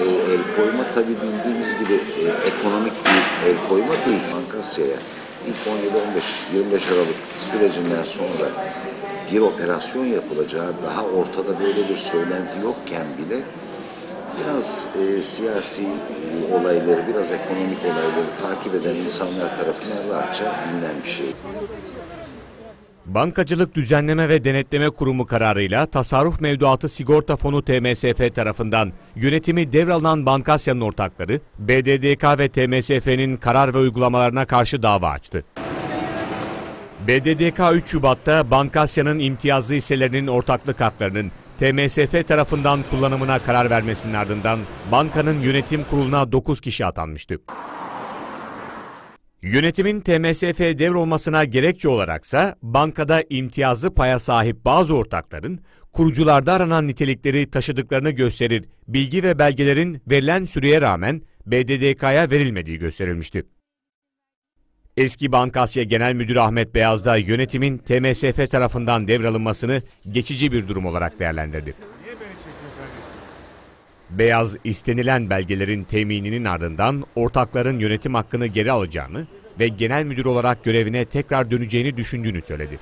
e, el koyma tabii bildiğimiz gibi e, ekonomik bir el koyma değil Bankasya'ya. İlk 17-15-25 Aralık sürecinden sonra bir operasyon yapılacağı daha ortada böyle bir söylenti yokken bile biraz e, siyasi e, olayları, biraz ekonomik olayları takip eden insanlar tarafından rahatça bilinen bir şey. Bankacılık Düzenleme ve Denetleme Kurumu kararıyla Tasarruf Mevduatı Sigorta Fonu TMSF tarafından yönetimi devralınan Bankasya'nın ortakları BDDK ve TMSF'nin karar ve uygulamalarına karşı dava açtı. BDDK 3 Şubat'ta Bankasya'nın imtiyazlı hisselerinin ortaklık haklarının TMSF tarafından kullanımına karar vermesinin ardından bankanın yönetim kuruluna 9 kişi atanmıştı. Yönetimin TMSF devrolmasına gerekçe olaraksa bankada imtiyazlı paya sahip bazı ortakların kurucularda aranan nitelikleri taşıdıklarını gösterir bilgi ve belgelerin verilen süreye rağmen BDDK'ya verilmediği gösterilmişti. Eski Bankasya Genel Müdürü Ahmet Beyaz da yönetimin TMSF tarafından devralınmasını geçici bir durum olarak değerlendirdi. Beyaz istenilen belgelerin temininin ardından ortakların yönetim hakkını geri alacağını ve genel müdür olarak görevine tekrar döneceğini düşündüğünü söyledi.